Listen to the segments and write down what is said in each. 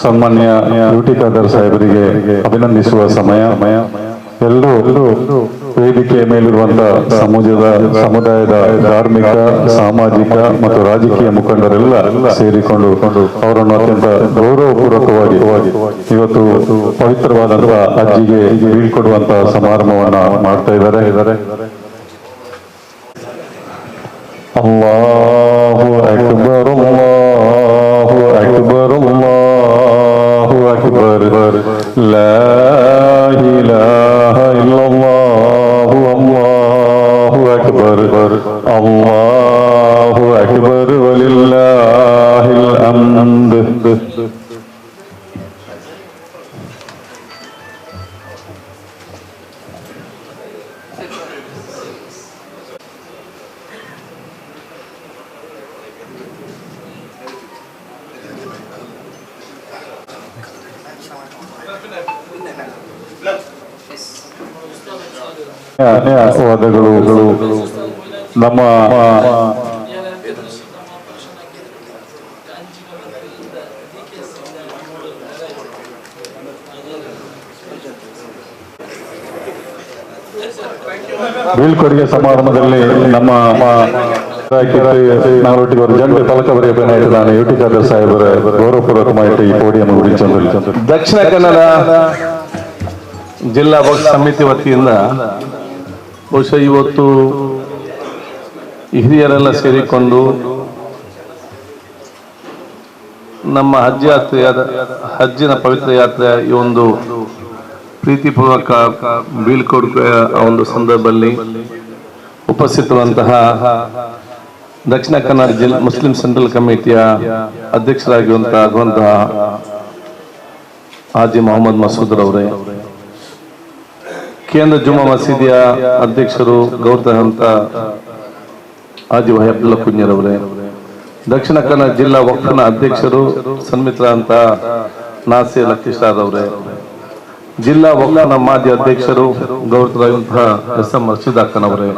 ಸನ್ಮಾನ್ಯ ಯುಟಿ ಖಾದರ್ ಸಾಹೇಬರಿಗೆ ಅಭಿನಂದಿಸುವ ಸಮಯ. ಎಲ್ಲರೂ ವೇದಿಕೆಯ ಮೇಲಿರುವಂತಹ ಸಮಾಜದ ಸಮುದಾಯದ ಧಾರ್ಮಿಕ, ಸಾಮಾಜಿಕ ಮತ್ತು ರಾಜಕೀಯ ಮುಖಂಡರೆಲ್ಲ ಸೇರಿಕೊಂಡು ಅವರನ್ನು ಅತ್ಯಂತ ಗೌರವಪೂರ್ವಕವಾಗಿ ಇವತ್ತು ಪವಿತ್ರವಾದಂತಹ ಅಜ್ಜಿಗೆ ಬೀಳ್ಕೊಡುವಂತಹ ಸಮಾರಂಭವನ್ನ ಮಾಡ್ತಾ ಇದ್ದಾರೆ ಇದ್ದಾರೆ. ಅಲ್ಲಾಹು ಅಕ್ಬರ್, ಅಲ್ಲಾಹು ಧನ್ಯವಾದಗಳು. ನಮ್ಮ ಬೀಳ್ಕೊಡುಗೆ ಸಮಾರಂಭದಲ್ಲಿ ನಮ್ಮ ಜಂಟಿ ಫಲಕ ಬರೆಯಬೇಕಾಗಿ ನಾನು ಯುಟಿ ಖಾದರ್ ಸಾಹೇಬರ ಗೌರವಪೂರ್ವಕವಾಗಿ ಈ ಪೋಡಿಯಂ ದಕ್ಷಿಣ ಕನ್ನಡ ಜಿಲ್ಲಾ ಸಮಿತಿ ವತಿಯಿಂದ ಬಹುಶಃ ಇವತ್ತು ಹಿರಿಯರೆಲ್ಲ ಸೇರಿಕೊಂಡು ನಮ್ಮ ಹಜ್ ಯಾತ್ರೆಯಾದ, ಹಜ್ಜಿನ ಪವಿತ್ರ ಯಾತ್ರೆ ಈ ಒಂದು ಪ್ರೀತಿಪೂರ್ವಕ ಬೀಳ್ಕೊಡುಗೆಯ ಒಂದು ಸಂದರ್ಭದಲ್ಲಿ ಉಪಸ್ಥಿತರುವಂತಹ ದಕ್ಷಿಣ ಕನ್ನಡ ಜಿಲ್ಲಾ ಮುಸ್ಲಿಂ ಸೆಂಟ್ರಲ್ ಕಮಿಟಿಯ ಅಧ್ಯಕ್ಷರಾಗಿರುವಂತಹ ಆಗುವಂತಹ ಹಾಜಿ ಮೊಹಮ್ಮದ್ ಮಸೂದ್ ರವರೇ. ಕೇಂದ್ರ ಜುಮ್ಮಾ ಮಸೀದಿಯ ಅಧ್ಯಕ್ಷರು ಗೌರವಂತ ಆಜಿ ವಹಿ ಅಬ್ದುಲ್ಲಾ ಕುಂಜರವರೇ ದಕ್ಷಿಣ ಕನ್ನಡ ಜಿಲ್ಲಾ ಒಕ್ಕನ ಅಧ್ಯಕ್ಷರು ಸನ್ಮಿತ್ರ ಅಂತ ನಾಸಿ ಅವರೇ. ಜಿಲ್ಲಾ ಒಕ್ಕನ ಮಾಜಿ ಅಧ್ಯಕ್ಷರು ಗೌರವಂತಹ ಎಸ್ ಎಂ ರಶೀದ್ ಅಕ್ಕನವರೇ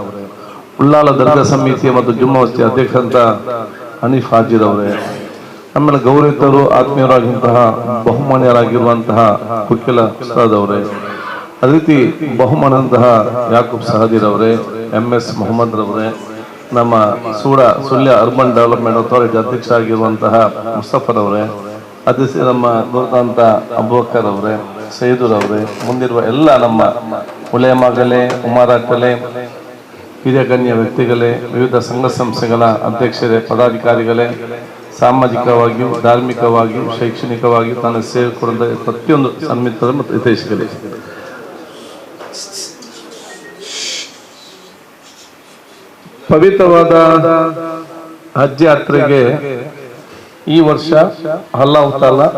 ಉಳ್ಳಾಲ ದರ್ಗಾ ಸಮಿತಿ ಮತ್ತು ಜುಮ್ಮಾ ಅಧ್ಯಕ್ಷ ಅಂತ ಹನೀಫ್ ಹಾಜಿರ್ ಅವರೇ. ಆಮೇಲೆ ಗೌರವಿತರು ಆತ್ಮೀಯರಾಗಿರುವಂತಹ ಬಹುಮಾನ್ಯರಾಗಿರುವಂತಹ ಕುಕ್ಕಿಲ ಅವರೇ. ಅದೇ ರೀತಿ ಬಹುಮಾನಂತಹ ಯಾಕೂಬ್ ಸಹದೀರ್ ಅವರೇ ಎಂ ಎಸ್ ಮೊಹಮ್ಮದ್ ರವರೇ, ನಮ್ಮ SUDA Sullia urban development authority ಅಧ್ಯಕ್ಷ ಆಗಿರುವಂತಹ ಮುಸ್ತಫರ್ ಅವರೇ ಅದೇ ನಮ್ಮ ನೂರ್ತಾಂತ ಅಬೂಬಕರ್ ಅವರೇ, ಸೈದೂರ್ ಅವರೇ, ಮುಂದಿರುವ ಎಲ್ಲ ನಮ್ಮ ಉಲೇಮಾಗಲೇ ಉಮಾರಾಕಲೆ ಹಿರಿಯ ಗಣ್ಯ ವ್ಯಕ್ತಿಗಳೇ, ವಿವಿಧ ಸಂಘ ಸಂಸ್ಥೆಗಳ ಅಧ್ಯಕ್ಷರೇ, ಪದಾಧಿಕಾರಿಗಳೇ, ಸಾಮಾಜಿಕವಾಗಿಯೂ ಧಾರ್ಮಿಕವಾಗಿಯೂ ಶೈಕ್ಷಣಿಕವಾಗಿಯೂ ತಾನು ಸೇವೆ ಕೊಡುವ ಪ್ರತಿಯೊಂದು ಸನ್ಮಿತ್ರ ಮತ್ತು ಹಿತೈಷಿಗಳೇ. ಪವಿತ್ರವಾದ ಹಜ್ ಯಾತ್ರೆಗೆ ಈ ವರ್ಷ ಅಲ್ಲಾಹ್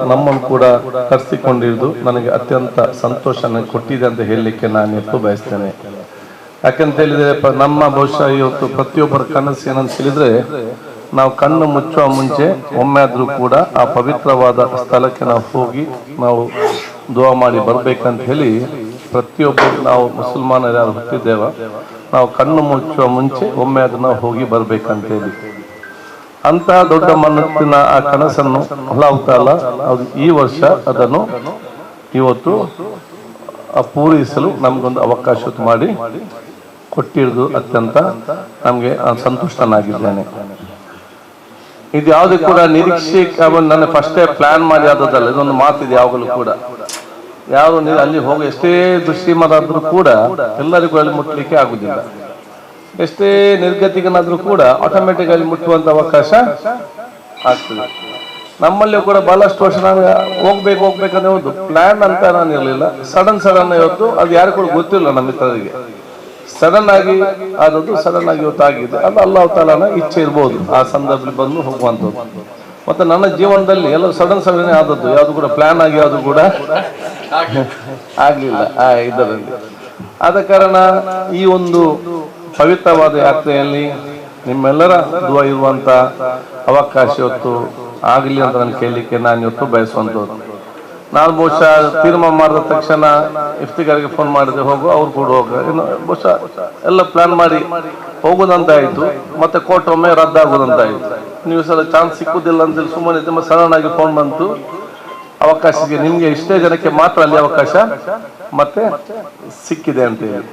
ನಮ್ಮನ್ನು ಕೂಡ ಕರೆಸಿಕೊಂಡಿರುವುದು ನನಗೆ ಅತ್ಯಂತ ಸಂತೋಷ ನನಗೆ ಕೊಟ್ಟಿದೆ ಅಂತ ಹೇಳಲಿಕ್ಕೆ ನಾನು ಎತ್ತು ಬಯಸ್ತೇನೆ. ಯಾಕಂತ ಹೇಳಿದ್ರೆ ನಮ್ಮ ಬಹುಶಃ ಇವತ್ತು ಪ್ರತಿಯೊಬ್ಬರ ಕನಸು ಏನಂತ ಹೇಳಿದ್ರೆ ನಾವು ಕಣ್ಣು ಮುಚ್ಚುವ ಮುಂಚೆ ಒಮ್ಮೆ ಆದ್ರೂ ಕೂಡ ಆ ಪವಿತ್ರವಾದ ಸ್ಥಳಕ್ಕೆ ನಾವು ಹೋಗಿ ನಾವು ದುವಾ ಮಾಡಿ ಬರ್ಬೇಕಂತ ಹೇಳಿ ಪ್ರತಿಯೊಬ್ಬರು ನಾವು ಮುಸಲ್ಮಾನರು ಹುಟ್ಟಿದ್ದೇವ. ನಾವು ಕಣ್ಣು ಮುಚ್ಚುವ ಮುಂಚೆ ಒಮ್ಮೆ ಅದನ್ನು ಹೋಗಿ ಬರ್ಬೇಕಂತ ಹೇಳಿ ಅಂತಹ ದೊಡ್ಡ ಮನಸ್ಸಿನ ಆ ಕನಸನ್ನು ಅಲ್ಲಾಹ್ ತಾಲ ಅದು ಈ ವರ್ಷ ಅದನ್ನು ಇವತ್ತು ಪೂರೈಸಲು ನಮಗೊಂದು ಅವಕಾಶ ಮಾಡಿ ಕೊಟ್ಟಿರೋದು ಅತ್ಯಂತ ನಮಗೆ ಸಂತುಷ್ಟನಾಗಿದ್ದೇನೆ. ಇದು ಯಾವುದೇ ಕೂಡ ನಿರೀಕ್ಷೆ ನನ್ನ ಫಸ್ಟೇ ಪ್ಲಾನ್ ಮಾಡಿ ಆದದಲ್ಲ ಇದೊಂದು ಮಾತಿದೆ ಯಾವಾಗಲೂ ಕೂಡ. ಯಾರು ನೀವು ಅಲ್ಲಿ ಹೋಗಿ ಎಷ್ಟೇ ದುಶ್ರೀಮರಾದ್ರೂ ಕೂಡ ಎಲ್ಲರಿಗೂ ಅಲ್ಲಿ ಮುಟ್ಟಲಿಕ್ಕೆ ಆಗುದಿಲ್ಲ. ಎಷ್ಟೇ ನಿರ್ಗತಿಗನಾದ್ರೂ ಕೂಡ ಆಟೋಮೆಟಿಕ್ ಅಲ್ಲಿ ಮುಟ್ಟುವಂತ ಅವಕಾಶ ಆಗ್ತದೆ. ನಮ್ಮಲ್ಲಿ ಕೂಡ ಬಹಳಷ್ಟು ವರ್ಷ ನಾನು ಹೋಗ್ಬೇಕು ಹೋಗ್ಬೇಕಂದ್ರೆ ಒಂದು ಪ್ಲಾನ್ ಅಂತ ನಾನು ಇರಲಿಲ್ಲ. ಸಡನ್ ಸಡನ್ ಇವತ್ತು ಅದು ಯಾರು ಕೂಡ ಗೊತ್ತಿಲ್ಲ ನಮ್ಮ ಮಿತ್ರರಿಗೆ. ಸಡನ್ ಆಗಿ ಆದದ್ದು ಸಡನ್ ಆಗಿ ಇವತ್ತು ಆಗಿದೆ ಅದು ಅಲ್ಲಾಹ್ ತಾಲನ ಇಚ್ಛೆ ಇರ್ಬೋದು. ಆ ಸಂದರ್ಭದಲ್ಲಿ ಬಂದು ಹೋಗುವಂಥದ್ದು. ಮತ್ತೆ ನನ್ನ ಜೀವನದಲ್ಲಿ ಎಲ್ಲ ಸಡನ್ ಸಡನ್ ಆದದ್ದು, ಯಾವುದು ಕೂಡ ಪ್ಲಾನ್ ಆಗಿ, ಯಾವುದು ಕೂಡ ಆಗಲಿಲ್ಲ. ಆ, ಇದರಲ್ಲಿ. ಆದ ಕಾರಣ ಈ ಒಂದು ಪವಿತ್ರವಾದ ಯಾತ್ರೆಯಲ್ಲಿ ನಿಮ್ಮೆಲ್ಲರ ದುವ ಇರುವಂತ ಅವಕಾಶ ಇವತ್ತು ಆಗಲಿ ಅಂತ ನಾನು ಕೇಳಲಿಕ್ಕೆ ನಾನು ಇವತ್ತು ಬಯಸುವಂಥದ್ದು ನಾನು ಬಹುಶಃ ತೀರ್ಮಾನ ಮಾಡಿದ ತಕ್ಷಣ ಇಫ್ತಿಗಾರಿಗೆ ಫೋನ್ ಮಾಡಿದೆ, ಹೋಗು, ಅವ್ರು ಕೂಡ ಹೋಗ. ಇನ್ನು ಬಹುಶಃ ಎಲ್ಲ ಪ್ಲಾನ್ ಮಾಡಿ ಹೋಗುದಂತಾಯ್ತು, ಮತ್ತೆ ಕೋರ್ಟ್ ಒಮ್ಮೆ ರದ್ದಾಗುದಂತಾಯ್ತು. ನೀವು ಸಲ ಚಾನ್ಸ್ ಸಿಕ್ಕುದಿಲ್ಲ ಅಂತೇಳಿ ಸುಮ್ಮನೆ ತುಂಬ ಸಡನ್ನಾಗಿ ಫೋನ್ ಬಂತು. ಅವಕಾಶಕ್ಕೆ ನಿಮಗೆ ಇಷ್ಟೇ ಜನಕ್ಕೆ ಮಾತ್ರ ಅಲ್ಲಿ ಅವಕಾಶ, ಮತ್ತೆ ಸಿಕ್ಕಿದೆ ಅಂತ ಹೇಳಿ.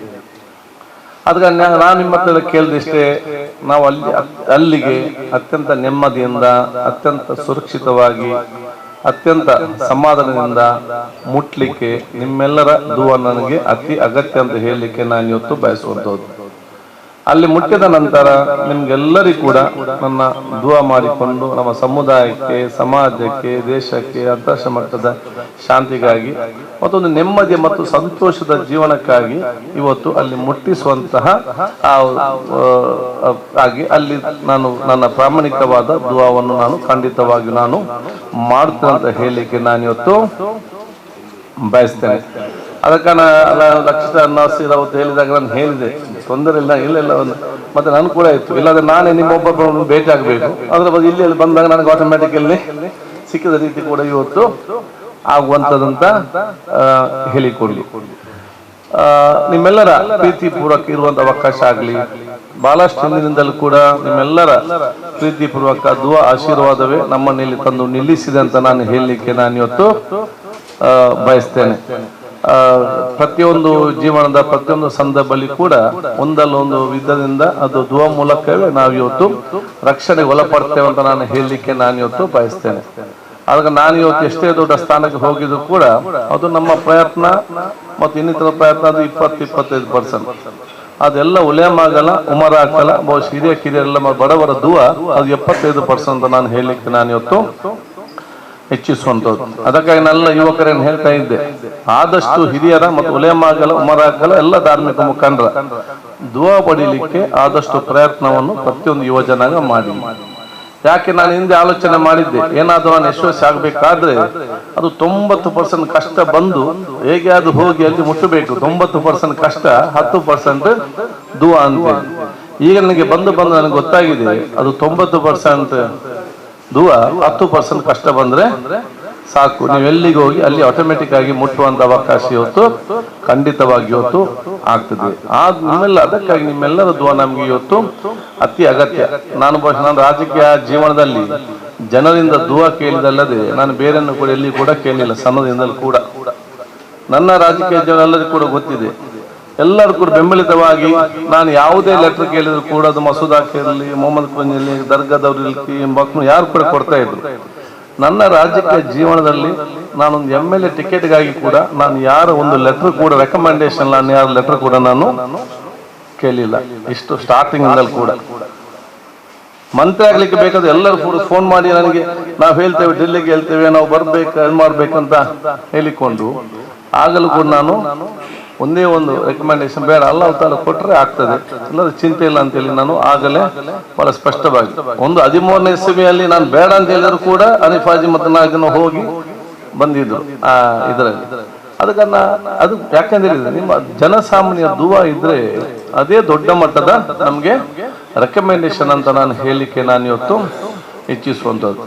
ಅದಕ್ಕೆ ನಾನು ನಿಮ್ಮ ಹತ್ರ ಕೇಳಿದಷ್ಟೇ ನಾವು ಅಲ್ಲಿ ಅಲ್ಲಿಗೆ ಅತ್ಯಂತ ನೆಮ್ಮದಿಯಿಂದ, ಅತ್ಯಂತ ಸುರಕ್ಷಿತವಾಗಿ, ಅತ್ಯಂತ ಸಮಾಧಾನದಿಂದ ಮುಟ್ಲಿಕ್ಕೆ ನಿಮ್ಮೆಲ್ಲರ ದುವ ನನಗೆ ಅತಿ ಅಗತ್ಯ ಅಂತ ಹೇಳಲಿಕ್ಕೆ ನಾನು ಇವತ್ತು ಬಯಸುವಂಥದ್ದು ಅಲ್ಲಿ ಮುಟ್ಟಿದ ನಂತರ ನಿಮ್ಗೆಲ್ಲರಿಗೂ ಕೂಡ ನನ್ನ ದುವಾ ಮಾಡಿಕೊಂಡು ನಮ್ಮ ಸಮುದಾಯಕ್ಕೆ, ಸಮಾಜಕ್ಕೆ, ದೇಶಕ್ಕೆ ಅಂತರಾಷ್ಟ್ರ ಮಟ್ಟದ ಶಾಂತಿಗಾಗಿ ಮತ್ತೊಂದು ನೆಮ್ಮದಿ ಮತ್ತು ಸಂತೋಷದ ಜೀವನಕ್ಕಾಗಿ ಇವತ್ತು ಅಲ್ಲಿ ಮುಟ್ಟಿಸುವಂತಹ ಆಗಿ ಅಲ್ಲಿ ನಾನು ನನ್ನ ಪ್ರಾಮಾಣಿಕವಾದ ದುವಾವನ್ನು ನಾನು ಖಂಡಿತವಾಗಿ ನಾನು ಮಾಡ್ತೇನೆ ಅಂತ ನಾನು ಇವತ್ತು ಬಯಸ್ತೇನೆ. ಅದಕ್ಕೆ ಲಕ್ಷಿತ ನಾಸೀರ್ ಅವತ್ತು ಹೇಳಿದಾಗ ನಾನು ಹೇಳಿದೆ. ತೊಂದರೆ ಇಲ್ಲ ಇಲ್ಲ ಒಂದು ಮತ್ತೆ ನಾನು ಕೂಡ ಇತ್ತು. ಇಲ್ಲಾಂದ್ರೆ ನಾನೇ ನಿಮ್ಮೊಬ್ಬೊಬ್ಬರನ್ನು ಭೇಟಿ ಆಗಬೇಕು ಅದ್ರ ಬಗ್ಗೆ ಇಲ್ಲಿ ಬಂದಾಗ ನನಗೆ ಆಟೋಮ್ಯಾಟಿಕಲ್ಲಿ ಸಿಕ್ಕಿದ ರೀತಿ ಕೂಡ ಇವತ್ತು ಆಗುವಂಥದ್ದಂತ ಹೇಳಿಕೊಡ್ಲಿ ನಿಮ್ಮೆಲ್ಲರ ಪ್ರೀತಿ ಪೂರ್ವಕ ಇರುವಂತ ಅವಕಾಶ ಆಗಲಿ. ಬಹಳಷ್ಟು ಹಿಂದಿನಿಂದಲೂ ಕೂಡ ನಿಮ್ಮೆಲ್ಲರ ಪ್ರೀತಿ ಪೂರ್ವಕ ದುವ, ಆಶೀರ್ವಾದವೇ ನಮ್ಮನ್ನು ಇಲ್ಲಿ ತಂದು ನಿಲ್ಲಿಸಿದೆ ಅಂತ ನಾನು ಹೇಳಲಿಕ್ಕೆ ನಾನು ಇವತ್ತು ಬಯಸ್ತೇನೆ. ಪ್ರತಿಯೊಂದು ಜೀವನದ ಪ್ರತಿಯೊಂದು ಸಂದರ್ಭದಲ್ಲಿ ಕೂಡ ಒಂದಲ್ಲ ಒಂದು ವಿಧದಿಂದ ಅದು ದುವ ಮೂಲಕವೇ ನಾವು ಇವತ್ತು ರಕ್ಷಣೆಗೆ ಒಳಪಡ್ತೇವೆ ಅಂತ ನಾನು ಹೇಳಲಿಕ್ಕೆ ನಾನು ಇವತ್ತು ಬಯಸ್ತೇನೆ. ಆದ್ರೆ ನಾನು ಇವತ್ತು ಎಷ್ಟೇ ದೊಡ್ಡ ಸ್ಥಾನಕ್ಕೆ ಹೋಗಿದ್ರು ಕೂಡ ಅದು ನಮ್ಮ ಪ್ರಯತ್ನ ಮತ್ತು ಇನ್ನಿತರ ಪ್ರಯತ್ನ ಅದು ಇಪ್ಪತ್ತು, ಇಪ್ಪತ್ತೈದು ಪರ್ಸೆಂಟ್. ಅದೆಲ್ಲ ಉಲೇಮಾಗಲ್ಲ ಉಮರ ಹಾಕಲ್ಲ ಬಹುಶಃ ಹಿರಿಯ ಕಿರಿಯರೆಲ್ಲ ಬಡವರ ದುವ ಅದು ಎಪ್ಪತ್ತೈದು ಪರ್ಸೆಂಟ್ ಅಂತ ನಾನು ಹೇಳಲಿಕ್ಕೆ ನಾನು ಇವತ್ತು ಹೆಚ್ಚಿಸುವಂಥದ್ದು. ಅದಕ್ಕಾಗಿ ನನ್ನ ಯುವಕರೇನು ಹೇಳ್ತಾ ಇದ್ದೆ ಆದಷ್ಟು ಹಿರಿಯರ ಮತ್ತು ಉಲೇಮಾಗಳ ಉಮರಾಗಲ ಎಲ್ಲ ಧಾರ್ಮಿಕ ಮುಖಂಡರ ದುವಾ ಪಡೀಲಿಕ್ಕೆ ಆದಷ್ಟು ಪ್ರಯತ್ನವನ್ನು ಪ್ರತಿಯೊಂದು ಯುವ ಜನಾಂಗ ಮಾಡಿ. ಯಾಕೆ ನಾನು ಹಿಂದೆ ಆಲೋಚನೆ ಮಾಡಿದ್ದೆ, ಏನಾದರೂ ನಾನು ಯಶಸ್ವಿ ಆಗಬೇಕಾದ್ರೆ ಅದು ತೊಂಬತ್ತು ಪರ್ಸೆಂಟ್ ಕಷ್ಟ ಬಂದು ಹೇಗೆ ಅದು ಹೋಗಿ ಅಲ್ಲಿ ಮುಟ್ಟಬೇಕು, ತೊಂಬತ್ತು ಪರ್ಸೆಂಟ್ ಕಷ್ಟ, ಹತ್ತು ಪರ್ಸೆಂಟ್ ದುವಾ ಅಂತ ಈಗ ನನಗೆ ಬಂದು ಬಂದು ನನಗೆ ಗೊತ್ತಾಗಿದೆ, ಅದು ತೊಂಬತ್ತು ಪರ್ಸೆಂಟ್ ದುವ, ಹತ್ತು ಪರ್ಸೆಂಟ್ ಕಷ್ಟ ಬಂದ್ರೆ ಸಾಕು. ನೀವು ಎಲ್ಲಿಗೆ ಹೋಗಿ, ಅಲ್ಲಿ ಆಟೋಮೆಟಿಕ್ ಆಗಿ ಮುಟ್ಟುವಂತ ಅವಕಾಶ ಇವತ್ತು ಖಂಡಿತವಾಗಿ ಇವತ್ತು ಆಗ್ತದೆ. ಆ ನಿಮ್ಮೆಲ್ಲ, ಅದಕ್ಕಾಗಿ ನಿಮ್ಮೆಲ್ಲರ ಧ್ವ ನಮ್ಗೆ ಇವತ್ತು ಅತಿ ಅಗತ್ಯ. ನಾನು ನಾನು ರಾಜಕೀಯ ಜೀವನದಲ್ಲಿ ಜನರಿಂದ ದುವ ಕೇಳಿದಲ್ಲದೆ ನಾನು ಬೇರೆಯನ್ನು ಕೂಡ ಎಲ್ಲಿ ಕೂಡ ಕೇಳಿಲ್ಲ, ಸಣ್ಣದಿಂದಲೂ ಕೂಡ. ನನ್ನ ರಾಜಕೀಯ ಜೀವನ ಎಲ್ಲರಿಗೂ ಕೂಡ ಗೊತ್ತಿದೆ. ಎಲ್ಲರೂ ಕೂಡ ಬೆಂಬಲಿತವಾಗಿ ನಾನು ಯಾವುದೇ ಲೆಟರ್ ಕೇಳಿದ್ರು ಕೂಡ ಅದು ಮಸೂದಾಕಿರಲಿ ಮೊಹಮ್ಮದ್ ಇರಲಿ ದರ್ಗಾದವ್ರು ಇರಲಿ ಮಕ್ಕಳು ಯಾರು ಕೂಡ ಕೊಡ್ತಾ ಇದ್ರು. ನನ್ನ ರಾಜಕೀಯ ಜೀವನದಲ್ಲಿ ನಾನೊಂದು ಎಂ ಎಲ್ ಎ ಟಿಕೆಟ್ಗಾಗಿ ಕೂಡ ನಾನು ಯಾರ ಒಂದು ಲೆಟರ್ ಕೂಡ ರೆಕಮೆಂಡೇಶನ್ ನಾನು ಯಾರ ಲೆಟರ್ ಕೂಡ ನಾನು ಕೇಳಿಲ್ಲ. ಇಷ್ಟು ಸ್ಟಾರ್ಟಿಂಗ್ ಕೂಡ. ಮಂತ್ರಿ ಆಗ್ಲಿಕ್ಕೆ ಬೇಕಾದ್ರೆ ಎಲ್ಲರೂ ಕೂಡ ಫೋನ್ ಮಾಡಿ ನನಗೆ, ನಾವು ಹೇಳ್ತೇವೆ ಡೆಲ್ಲಿಗೆ ಹೇಳ್ತೇವೆ, ನಾವು ಬರ್ಬೇಕು ಇದು ಮಾಡ್ಬೇಕಂತ ಹೇಳಿಕೊಂಡು, ಆಗಲೂ ಕೂಡ ನಾನು ಒಂದೇ ಒಂದು ರೆಕಮೆಂಡೇಶನ್ ಬೇಡ. ಅಲ್ಲ ಅವತಾರ ಕೊಟ್ಟರೆ ಆಗ್ತದೆ. ಇಲ್ಲದ್ರೆ ಚಿಂತೆ ಇಲ್ಲ ಅಂತ ಹೇಳಿ ನಾನು ಆಗಲೇ ಬಹಳ ಸ್ಪಷ್ಟವಾಗಿ. ಒಂದು ಹದಿಮೂರನೇ ಇಸವಿಯಲ್ಲಿ ನಾನು ಬೇಡ ಅಂತ ಹೇಳಿದ್ರು ಕೂಡ ಅನಿಫಾಜಿ ಮತ್ತು ನಾಲ್ಕು ಹೋಗಿ ಬಂದಿದ್ರು ಆ, ಇದರಲ್ಲಿ. ಅದಕ್ಕನ್ನ ಅದು ಯಾಕಂದ್ರೆ ನಿಮ್ಮ ಜನಸಾಮಾನ್ಯ ದುವಾ ಇದ್ರೆ ಅದೇ ದೊಡ್ಡ ಮಟ್ಟದ ನಮಗೆ ರೆಕಮೆಂಡೇಶನ್ ಅಂತ ನಾನು ಹೇಳಲಿಕ್ಕೆ ನಾನು ಇವತ್ತು ಹೆಚ್ಚಿಸುವಂಥದ್ದು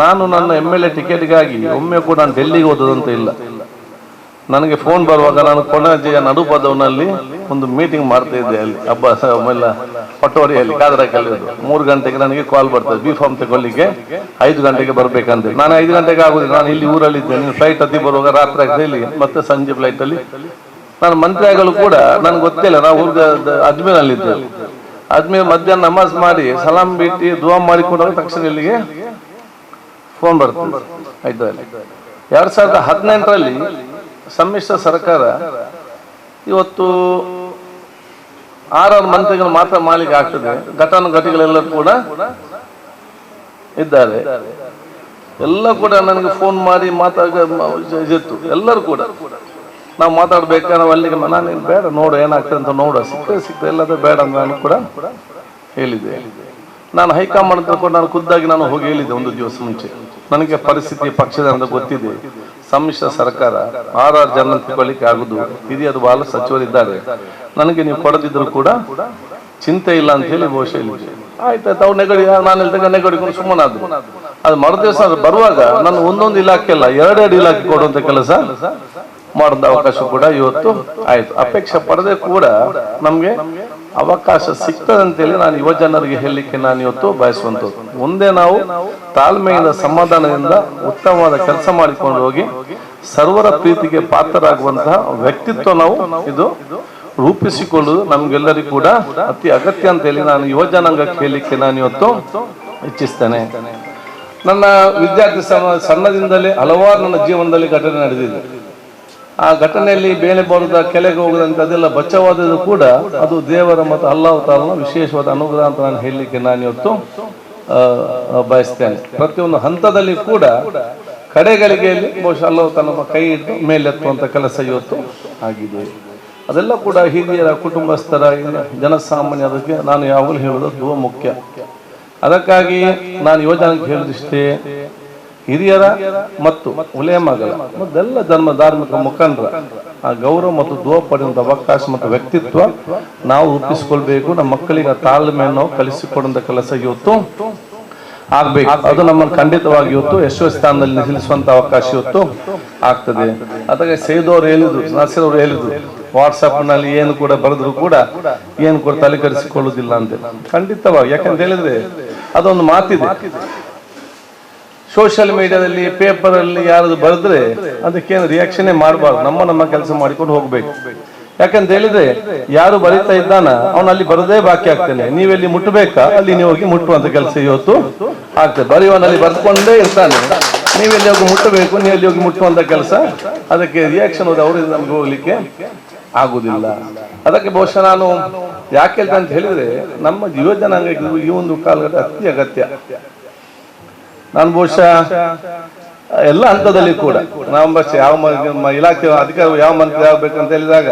ನಾನು ನನ್ನ ಎಂ ಎಲ್ ಎ ಟಿಕೆಟ್ಗಾಗಿ ಒಮ್ಮೆ ಕೂಡ ನಾನು ಡೆಲ್ಲಿಗೆ ಹೋದದಂತ ಇಲ್ಲ. ನನಗೆ ಫೋನ್ ಬರುವಾಗ ನಾನು ಕೊಣಾಜಿಯ ನಡುಪದವನಲ್ಲಿ ಒಂದು ಮೀಟಿಂಗ್ ಮಾಡ್ತಾ ಇದ್ದೆ ಅಲ್ಲಿ. ಹಬ್ಬ ಎಲ್ಲ ಪಟೋರಿಯಲ್ಲಿ ಕಾದ್ರ ಕಲಿಯೋದು ಮೂರು ಗಂಟೆಗೆ ನನಗೆ ಕಾಲ್ ಬರ್ತದೆ. ಬಿ ಫಾರ್ಮ್ ತಗೊಳ್ಳಿಕ್ಕೆ ಐದು ಗಂಟೆಗೆ ಬರಬೇಕಂತ. ನಾನು ಐದು ಗಂಟೆಗೆ ಆಗುದಿಲ್ಲ. ನಾನು ಇಲ್ಲಿ ಊರಲ್ಲಿ ಇದ್ದೆ ನೀವು ಫ್ಲೈಟ್ ಹತ್ತಿ ಬರುವಾಗ ರಾತ್ರಿ ಆಗ್ತದೆ. ಇಲ್ಲಿ ಮತ್ತೆ ಸಂಜೆ ಫ್ಲೈಟ್ ಅಲ್ಲಿ. ನಾನು ಮಂತ್ರಿ ಆಗಲು ಕೂಡ ನನಗೆ ಗೊತ್ತಿಲ್ಲ. ನಾವು ಊರ್ಗ ಅಜ್ಮೀರಲ್ಲಿ ಇದ್ದೆ ಮಧ್ಯಾಹ್ನ ನಮಾಜ್ ಮಾಡಿ ಸಲಾಂ ಬಿಟ್ಟು ದುವಾ ಮಾಡಿಕೊಂಡಾಗ ತಕ್ಷಣ ಇಲ್ಲಿಗೆ ಫೋನ್ ಬರ್ತದೆ. ಆಯ್ತು. ಎರಡು ಸಾವಿರದ ಹದಿನೆಂಟರಲ್ಲಿ ಸಮ್ಮಿಶ್ರ ಸರ್ಕಾರ ಇವತ್ತು ಆರಾರು ಮಂತ್ರಿಗಳು ಮಾತ್ರ ಮಾಡ್ಲಿಕ್ಕೆ ಆಗ್ತದೆ. ಘಟಾನುಘಟಿಗಳೆಲ್ಲರೂ ಕೂಡ ಇದ್ದಾರೆ. ಎಲ್ಲ ಕೂಡ ನನಗೆ ಫೋನ್ ಮಾಡಿ ಮಾತಾಡಿತ್ತು ಎಲ್ಲರೂ ಕೂಡ. ನಾವು ಮಾತಾಡ್ಬೇಕಾ ನಾವು ಅಲ್ಲಿಗೆ ನಾನು ಬೇಡ, ನೋಡು ಏನಾಗ್ತದೆ ಅಂತ ನೋಡು. ಸಿಕ್ಕ ಸಿಕ್ಕ ಎಲ್ಲದೂ ಬೇಡ ಅಂತ ನಾನು ಕೂಡ ಹೇಳಿದೆ ನಾನು ಹೈಕಮಾಂಡ್ ಕೂಡ ನಾನು ಖುದ್ದಾಗಿ ನಾನು ಹೋಗಿ ಹೇಳಿದ್ದೆ ಒಂದು ದಿವಸ ಮುಂಚೆ. ನನಗೆ ಪರಿಸ್ಥಿತಿ ಪಕ್ಷದ ಅಂತ ಗೊತ್ತಿದೆ. ಸಮ್ಮಿಶ್ರ ಸರ್ಕಾರ ಆರಾರು ಜನ ತಗೊಳ್ಳಿಕ್ಕೆ ಆಗುದು ಹಿರಿಯರು ಬಾಲ ಸಚಿವರಿದ್ದಾರೆ. ನನಗೆ ನೀವು ಕೊಡದಿದ್ರು ಕೂಡ ಚಿಂತೆ ಇಲ್ಲ ಅಂತ ಹೇಳಿ ಬಹುಶಃ ಹೇಳಿದ್ದೆ ಆಯ್ತಾಯ್ತು ಅವ್ರು ನೆಗಡಿ ನಾನು ಹೇಳ್ದಾಗ ನೆಗಡಿಕೊಂಡು ಸುಮ್ಮನಾದ್ರು. ಅದು ಮರು ದಿವಸ ಅದು ಬರುವಾಗ ನಾನು ಒಂದೊಂದು ಇಲಾಖೆ ಅಲ್ಲ, ಎರಡೆರಡು ಇಲಾಖೆ ಕೊಡುವಂತ ಕೆಲಸ. ಮಾಡೋದ ಅವಕಾಶ ಕೂಡ ಇವತ್ತು ಆಯ್ತು. ಅಪೇಕ್ಷೆ ಪಡೆದೇ ಕೂಡ ನಮಗೆ ಅವಕಾಶ ಸಿಗ್ತದಂತೇಳಿ ನಾನು ಯುವ ಜನರಿಗೆ ಹೇಳಲಿಕ್ಕೆ ನಾನು ಇವತ್ತು ಬಯಸುವಂಥದ್ದು ಮುಂದೆ ನಾವು ತಾಳ್ಮೆಯಿಂದ ಸಮಾಧಾನದಿಂದ ಉತ್ತಮವಾದ ಕೆಲಸ ಮಾಡಿಕೊಂಡು ಹೋಗಿ ಸರ್ವರ ಪ್ರೀತಿಗೆ ಪಾತ್ರರಾಗುವಂತಹ ವ್ಯಕ್ತಿತ್ವ ನಾವು ಇದು ರೂಪಿಸಿಕೊಳ್ಳುವುದು ನಮ್ಗೆಲ್ಲರಿಗೂ ಕೂಡ ಅತಿ ಅಗತ್ಯ ಅಂತ ಹೇಳಿ ನಾನು ಯುವ ಜನಾಂಗಕ್ಕೆ ಹೇಳಲಿಕ್ಕೆ ನಾನು ಇವತ್ತು ಇಚ್ಛಿಸ್ತೇನೆ. ನನ್ನ ವಿದ್ಯಾರ್ಥಿ ಸಮ ಸಣ್ಣದಿಂದಲೇ ಹಲವಾರು ನನ್ನ ಜೀವನದಲ್ಲಿ ಘಟನೆ ನಡೆದಿದೆ. ಆ ಘಟನೆಯಲ್ಲಿ ಬೇಳೆ ಬರುದ, ಕೆಳಗೆ ಹೋಗುದಂತ ಅದೆಲ್ಲ ಬಚ್ಚವಾದದ್ದು ಕೂಡ ಅದು ದೇವರ ಮತ್ತು ಅಲ್ಲಾಹ್ ತಾಲನ ವಿಶೇಷವಾದ ಅನುಗ್ರಹ ಅಂತ ನಾನು ಹೇಳಲಿಕ್ಕೆ ನಾನು ಇವತ್ತು ಬಯಸ್ತೇನೆ. ಪ್ರತಿಯೊಂದು ಹಂತದಲ್ಲಿ ಕೂಡ ಕಡೆಗಳಿಗೆಯಲ್ಲಿ ಬಹುಶಃ ತನ್ನ ಕೈ ಇಟ್ಟು ಮೇಲೆತ್ತುವಂಥ ಕೆಲಸ ಇವತ್ತು ಆಗಿದೆ. ಅದೆಲ್ಲ ಕೂಡ ಹಿರಿಯರ ಕುಟುಂಬಸ್ಥರ ಅದಕ್ಕೆ ನಾನು ಯಾವಾಗಲೂ ಹೇಳೋದು ತುಂಬ ಮುಖ್ಯ. ಅದಕ್ಕಾಗಿ ನಾನು ಯೋಜನೆಗೆ ಹೇಳುದಿಷ್ಟೇ ಹಿರಿಯರ ಮತ್ತು ಉಲೇಮಗಳ ಮತ್ತೆಲ್ಲ ಧರ್ಮ ಧಾರ್ಮಿಕ ಮುಖಂಡರ. ಆ ಗೌರವ ಮತ್ತು ದೋ ಪಡೆಯುವಂಥ ಅವಕಾಶ ಮತ್ತು ವ್ಯಕ್ತಿತ್ವ ನಾವು ರೂಪಿಸಿಕೊಳ್ಬೇಕು. ನಮ್ಮ ಮಕ್ಕಳಿಗೆ ತಾಳ್ಮೆಯನ್ನು ಕಲಿಸಿಕೊಡುವಂಥ ಕೆಲಸ ಇವತ್ತು ಆಗ್ಬೇಕು. ಅದು ನಮ್ಮನ್ನು ಖಂಡಿತವಾಗಿ ಇವತ್ತು ಯಶಸ್ವಿ ಸ್ಥಾನದಲ್ಲಿ ನಿಲ್ಲಿಸುವಂತ ಅವಕಾಶ ಇವತ್ತು ಆಗ್ತದೆ. ಅದಕ್ಕೆ ಸೇದೋರು ಹೇಳಿದ್ರು ನಾಸಿರ್ ಅವರು ಹೇಳಿದ್ರು ವಾಟ್ಸಪ್ನಲ್ಲಿ ಏನು ಕೂಡ ಬರೆದ್ರು ಕೂಡ ಏನು ಕೂಡ ತಲೆ ಕರೆಸಿಕೊಳ್ಳುವುದಿಲ್ಲ ಅಂತ. ಖಂಡಿತವಾಗಿ, ಯಾಕಂತ ಹೇಳಿದ್ರೆ ಅದೊಂದು ಮಾತಿದೆ. ಸೋಷಿಯಲ್ ಮೀಡಿಯಾದಲ್ಲಿ ಪೇಪರ್ ಅಲ್ಲಿ ಯಾರಾದ್ರು ಬರೆದ್ರೆ ಅದಕ್ಕೇನು ರಿಯಾಕ್ಷನ್ ಮಾಡಬಾರ್ದು. ನಮ್ಮ ನಮ್ಮ ಕೆಲಸ ಮಾಡಿಕೊಂಡು ಹೋಗ್ಬೇಕು. ಯಾಕಂತ ಹೇಳಿದ್ರೆ, ಯಾರು ಬರೀತಾ ಇದ್ದಾನ ಅವನು ಅಲ್ಲಿ ಬರದೇ ಬಾಕಿ ಆಗ್ತಾನೆ. ನೀವೆಲ್ಲಿ ಮುಟ್ಟಬೇಕಾ ಅಲ್ಲಿ ನೀವು ಹೋಗಿ ಮುಟ್ಟುವಂತ ಕೆಲಸ ಇವತ್ತು ಆಗ್ತದೆ. ಬರೆಯುವನಲ್ಲಿ ಬರ್ಕೊಂಡೇ ಇರ್ತಾನೆ. ನೀವೆಲ್ಲಿ ಹೋಗಿ ಮುಟ್ಟಬೇಕು? ನೀವು ಎಲ್ಲಿ ಹೋಗಿ ಮುಟ್ಟುವಂತ ಕೆಲಸ? ಅದಕ್ಕೆ ರಿಯಾಕ್ಷನ್ ಹೋದ ಅವರಿಂದ ನಮ್ಗೆ ಹೋಗ್ಲಿಕ್ಕೆ ಆಗುದಿಲ್ಲ. ಅದಕ್ಕೆ ಬಹುಶಃ ನಾನು ಯಾಕೆ ಅಂತ ಹೇಳಿದ್ರೆ, ನಮ್ಮ ಯುವ ಈ ಒಂದು ಕಾಲಘಟ್ಟ ಅತಿ ಅಗತ್ಯ. ನಾನು ಬಹುಶಃ ಎಲ್ಲ ಹಂತದಲ್ಲಿ ಕೂಡ ನಾವು ಯಾವ ಇಲಾಖೆ ಅಧಿಕಾರ ಯಾವ ಮಂತ್ರಿ ಆಗ್ಬೇಕಂತ ಹೇಳಿದಾಗ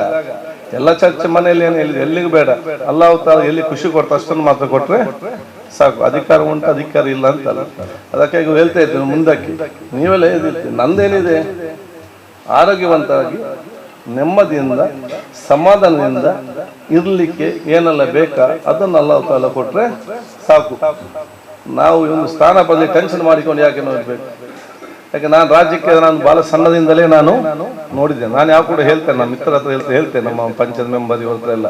ಎಲ್ಲ ಚರ್ಚೆ ಮನೆಯಲ್ಲಿ ಏನು ಹೇಳಿದೆ ಎಲ್ಲಿಗೂ ಬೇಡ. ಅಲ್ಲ ತಾಲ ಎಲ್ಲಿ ಖುಷಿ ಕೊಡ್ತಾ ಅಷ್ಟನ್ನು ಮಾತ್ರ ಕೊಟ್ರೆ ಸಾಕು. ಅಧಿಕಾರ ಉಂಟು, ಅಧಿಕಾರ ಇಲ್ಲ ಅಂತಲ್ಲ. ಅದಕ್ಕಾಗಿ ಹೇಳ್ತಾ ಇದ್ದೀನಿ ಮುಂದಕ್ಕೆ. ನೀವೆಲ್ಲ ಹೇಳಿರ್ತೀರಿ ನಂದೇನಿದೆ? ಆರೋಗ್ಯವಂತವಾಗಿ ನೆಮ್ಮದಿಯಿಂದ, ಸಮಾಧಾನದಿಂದ ಇರಲಿಕ್ಕೆ ಏನೆಲ್ಲ ಬೇಕಾ ಅದನ್ನ ಅಲ್ಲಾಹ್ ತಾಲ ಕೊಟ್ರೆ ಸಾಕು. ನಾವು ಇವನು ಸ್ಥಾನ ಬದಲಿ ಟೆನ್ಷನ್ ಮಾಡಿಕೊಂಡು ಯಾಕೆ ನೋಡ್ಬೇಕು ಯಾಕೆ ನಾನು ರಾಜ್ಯಕ್ಕೆ ನಾನು ಬಹಳ ಸಣ್ಣದಿಂದಲೇ ನಾನು ನೋಡಿದ್ದೇನೆ. ನಾನು ಯಾವ ಕೂಡ ಹೇಳ್ತೇನೆ ನಮ್ಮ ಮಿತ್ರ ಹತ್ರ ಹೇಳ್ತೇನೆ ಹೇಳ್ತೇನೆ, ನಮ್ಮ ಪಂಚಾಯತ್ ಮೆಂಬರ್ ಇವ್ರ ಹತ್ರ ಎಲ್ಲ.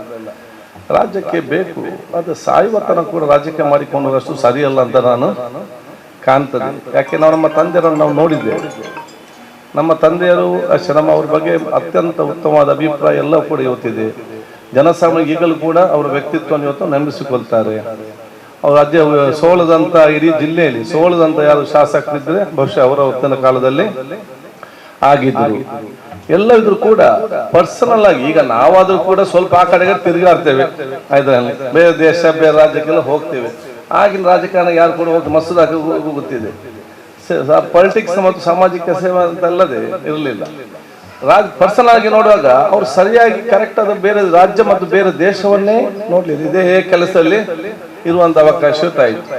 ರಾಜ್ಯಕ್ಕೆ ಬೇಕು, ಅದು ಸಾಯುವ ತನಕ ಕೂಡ ರಾಜ್ಯಕ್ಕೆ ಮಾಡಿಕೊಂಡು ಹೋಗೋಷ್ಟು ಸರಿಯಲ್ಲ ಅಂತ ನಾನು ಕಾಣ್ತದೆ. ಯಾಕೆ ನಾವು ನಮ್ಮ ತಂದೆಯರನ್ನು ನಾವು ನೋಡಿದ್ದೇವೆ. ನಮ್ಮ ತಂದೆಯರು ಅಷ್ಟೇ ನಮ್ಮ ಅವ್ರ ಬಗ್ಗೆ ಅತ್ಯಂತ ಉತ್ತಮವಾದ ಅಭಿಪ್ರಾಯ ಎಲ್ಲ ಕೂಡ ಇವತ್ತಿದೆ. ಜನಸಾಮಾನ್ಯ ಈಗಲೂ ಕೂಡ ಅವರ ವ್ಯಕ್ತಿತ್ವವನ್ನು ಇವತ್ತು ನಂಬಿಸಿಕೊಳ್ತಾರೆ ಅಜ್ಜ ಸೋಳದಂತ ಇಡೀ ಜಿಲ್ಲೆಯಲ್ಲಿ, ಸೋಳದಂತ ಯಾರು ಶಾಸಕರಿದ್ರೆ ಬಹುಶಃ ಅವರ ಹೊತ್ತಿನ ಕಾಲದಲ್ಲಿ ಆಗಿದ್ರು ಎಲ್ಲ ಇದ್ರು ಕೂಡ ಪರ್ಸನಲ್ ಆಗಿ, ಈಗ ನಾವಾದ್ರೂ ಕೂಡ ಸ್ವಲ್ಪ ಆ ಕಡೆಗೆ ತಿರುಗಾಡ್ತೇವೆ ಇದರಲ್ಲಿ ಬೇರೆ ದೇಶ, ಬೇರೆ ರಾಜ್ಯಕ್ಕೆಲ್ಲ ಹೋಗ್ತೇವೆ. ಆಗಿನ ರಾಜಕಾರಣ ಯಾರು ಕೂಡ ಹೋಗಿ ಮಸೂದ್ ಗೊತ್ತಿದೆ ಪೊಲಿಟಿಕ್ಸ್ ಮತ್ತು ಸಾಮಾಜಿಕ ಸೇವೆ ಅಂತಲ್ಲದೆ ಇರಲಿಲ್ಲ. ರಾಜ ಪರ್ಸನಲ್ ಆಗಿ ನೋಡುವಾಗ ಅವ್ರು ಸರಿಯಾಗಿ ಕರೆಕ್ಟ್ ಆದ ಬೇರೆ ರಾಜ್ಯ ಮತ್ತು ಬೇರೆ ದೇಶವನ್ನೇ ನೋಡ್ಲಿಲ್ಲ. ಇದೇ ಕೆಲಸದಲ್ಲಿ ಇರುವಂತ ಅವಕಾಶ ಇರ್ತಾಯಿತ್ತು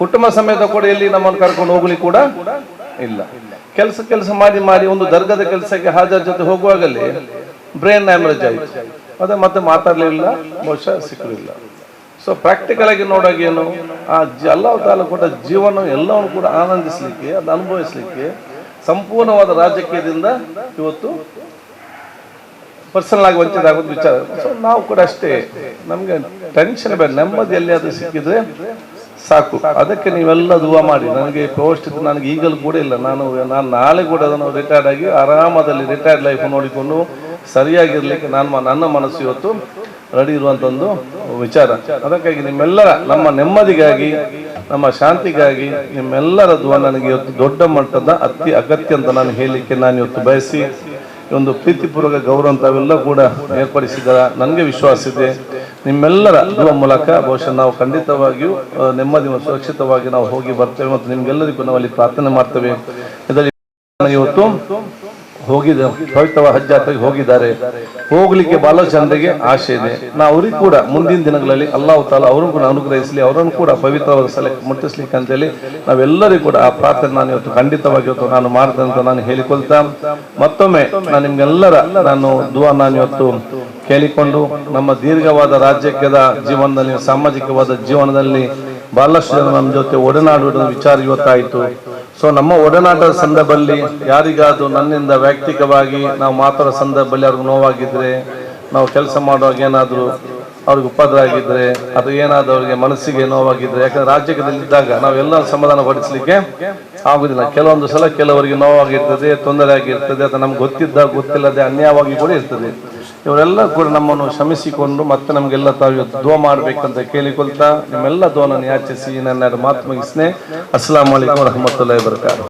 ಕುಟುಂಬ ಸಮೇತ ಕೂಡ ಎಲ್ಲಿ ನಮ್ಮನ್ನು ಕರ್ಕೊಂಡು ಹೋಗಲಿ ಕೂಡ ಇಲ್ಲ. ಕೆಲಸ ಕೆಲಸ ಮಾಡಿ ಮಾಡಿ ಒಂದು ದರ್ಗದ ಕೆಲಸಕ್ಕೆ ಹಾಜರ್ ಜೊತೆ ಹೋಗುವಾಗಲೇ ಬ್ರೈನ್ ಹ್ಯಾಮರೇಜ್ ಆಯಿತು. ಅದೇ ಮತ್ತೆ ಮಾತಾಡಲಿಲ್ಲ, ಬಹುಶಃ ಸಿಕ್ಕಲಿಲ್ಲ. ಸೊ ಪ್ರಾಕ್ಟಿಕಲ್ ಆಗಿ ನೋಡಾಗ ಏನು? ಆ ಕೂಡ ತಾಲ ಕೂಡ ಜೀವನ ಎಲ್ಲವನ್ನು ಕೂಡ ಆನಂದಿಸಲಿಕ್ಕೆ, ಅದು ಅನುಭವಿಸಲಿಕ್ಕೆ ಸಂಪೂರ್ಣವಾದ ರಾಜಕೀಯದಿಂದ ಇವತ್ತು ಪರ್ಸನಲ್ ಆಗಿ ವಂಚಿತ ಆಗೋದು ವಿಚಾರ. ಸೊ ನಾವು ಕೂಡ ಅಷ್ಟೇ. ನಮಗೆ ಟೆನ್ಷನ್ ಬೇಡ. ನೆಮ್ಮದಿ ಎಲ್ಲಿಯಾದ್ರೂ ಸಿಕ್ಕಿದ್ರೆ ಸಾಕು. ಅದಕ್ಕೆ ನೀವೆಲ್ಲ ದುವಾ ಮಾಡಿ. ನನಗೆ ಪೋಸ್ಟ್ ನನಗೆ ಈಗಲೂ ಕೂಡ ಇಲ್ಲ. ನಾನು ನಾನು ನಾಳೆ ಕೂಡ ಅದನ್ನು ರಿಟೈರ್ಡ್ ಆಗಿ ಆರಾಮದಲ್ಲಿ ರಿಟೈರ್ಡ್ ಲೈಫ್ ನೋಡಿಕೊಂಡು ಸರಿಯಾಗಿರ್ಲಿಕ್ಕೆ ನಾನು ನನ್ನ ಮನಸ್ಸು ಇವತ್ತು ರೆಡಿ ಇರುವಂತ ಒಂದು ವಿಚಾರ. ಅದಕ್ಕಾಗಿ ನಿಮ್ಮೆಲ್ಲರ, ನಮ್ಮ ನೆಮ್ಮದಿಗಾಗಿ, ನಮ್ಮ ಶಾಂತಿಗಾಗಿ ನಿಮ್ಮೆಲ್ಲರ ದುವಾ ನನಗೆ ಇವತ್ತು ದೊಡ್ಡ ಮಟ್ಟದ ಅತಿ ಅಗತ್ಯ ಅಂತ ನಾನು ಹೇಳಲಿಕ್ಕೆ ನಾನು ಇವತ್ತು ಬಯಸಿ ಒಂದು ಪ್ರೀತಿಪೂರ್ವಕ ಗೌರವ ತಾವೆಲ್ಲ ಕೂಡ ಏರ್ಪಡಿಸಿದ ನನಗೆ ವಿಶ್ವಾಸ ಇದೆ. ನಿಮ್ಮೆಲ್ಲರ ಇರುವ ಮೂಲಕ ಬಹುಶಃ ನಾವು ಖಂಡಿತವಾಗಿಯೂ ನೆಮ್ಮದಿ ಮತ್ತು ಸುರಕ್ಷಿತವಾಗಿ ನಾವು ಹೋಗಿ ಬರ್ತೇವೆ ಮತ್ತು ನಿಮ್ಗೆಲ್ಲರಿಗೂ ನಾವು ಅಲ್ಲಿ ಪ್ರಾರ್ಥನೆ ಮಾಡ್ತೇವೆ. ಇದರಲ್ಲಿ ಇವತ್ತು ಹೋಗಿದ ಪವಿತ್ರ ಹಜ್ ಜಾತ್ರೆಗೆ ಹೋಗಿದ್ದಾರೆ. ಹೋಗ್ಲಿಕ್ಕೆ ಜನರಿಗೆ ಆಸೆ ಇದೆ ನಾ ಅವ್ರಿಗೆ ಕೂಡ ಮುಂದಿನ ದಿನಗಳಲ್ಲಿ ಅಲ್ಲಾಹು ತಾಲ ಅವ್ರನ್ನು ಕೂಡ ಅನುಗ್ರಹಿಸಲಿ, ಅವರನ್ನು ಕೂಡ ಪವಿತ್ರವಾದ ಸ್ಥಳಕ್ಕೆ ಮುಟ್ಟಿಸ್ಲಿಕ್ಕೆ ಅಂತೇಳಿ ನಾವೆಲ್ಲರಿಗೂ ಕೂಡ ಆ ಪ್ರಾರ್ಥನೆ ನಾನು ಇವತ್ತು ಖಂಡಿತವಾಗಿ ಇವತ್ತು ನಾನು ಮಾಡಿದೆ ಅಂತ ನಾನು ಹೇಳಿಕೊಳ್ತಾ, ಮತ್ತೊಮ್ಮೆ ನಾನು ನಿಮ್ಗೆಲ್ಲರ ನಾನು ದುವಾ ನಾನು ಇವತ್ತು ಕೇಳಿಕೊಂಡು ನಮ್ಮ ದೀರ್ಘವಾದ ರಾಜ್ಯದ ಜೀವನದಲ್ಲಿ, ಸಾಮಾಜಿಕವಾದ ಜೀವನದಲ್ಲಿ ಬಹಳಷ್ಟು ಜನ ನಮ್ಮ ಜೊತೆ ಒಡನಾಡುವ ವಿಚಾರ ಇವತ್ತಾಯಿತು. ಸೊ ನಮ್ಮ ಒಡನಾಟದ ಸಂದರ್ಭದಲ್ಲಿ ಯಾರಿಗಾದ್ರೂ ನನ್ನಿಂದ ವೈಯಕ್ತಿಕವಾಗಿ ನಾವು ಮಾತಾಡೋ ಸಂದರ್ಭದಲ್ಲಿ ಅವ್ರಿಗೆ ನೋವಾಗಿದ್ರೆ, ನಾವು ಕೆಲಸ ಮಾಡುವಾಗ ಏನಾದರೂ ಅವ್ರಿಗೆ ಉಪದ್ರ ಆಗಿದ್ರೆ ಅದು ಏನಾದ್ರು ಅವರಿಗೆ ಮನಸ್ಸಿಗೆ ನೋವಾಗಿದ್ರೆ, ಯಾಕಂದ್ರೆ ರಾಜ್ಯದಲ್ಲಿದ್ದಾಗ ನಾವೆಲ್ಲ ಸಮಾಧಾನ ಪಡಿಸಲಿಕ್ಕೆ ಆಗುದಿಲ್ಲ. ಕೆಲವೊಂದು ಸಲ ಕೆಲವರಿಗೆ ನೋವಾಗಿರ್ತದೆ, ತೊಂದರೆ ಆಗಿರ್ತದೆ, ಅಥವಾ ನಮ್ಗೆ ಗೊತ್ತಿದ್ದಾಗ ಗೊತ್ತಿಲ್ಲದೆ ಅನ್ಯಾಯವಾಗಿ ಕೂಡ ಇರ್ತದೆ. ಇವರೆಲ್ಲ ಕೂಡ ನಮ್ಮನ್ನು ಶ್ರಮಿಸಿಕೊಂಡು ಮತ್ತೆ ನಮಗೆಲ್ಲ ತಾವು ಇವತ್ತು ಮಾಡ್ಬೇಕಂತ ಕೇಳಿಕೊಳ್ತಾ, ನಿಮ್ಮೆಲ್ಲ ದುವಾನ ಯಾಚಿಸಿ ನನ್ನ ಮಾತು ಮುಗಿಸ್ನೆ. ಅಸ್ಲಾಂ ವರಹಮತುಲ್ಲಾಹಿ ವಬರಕಾತು.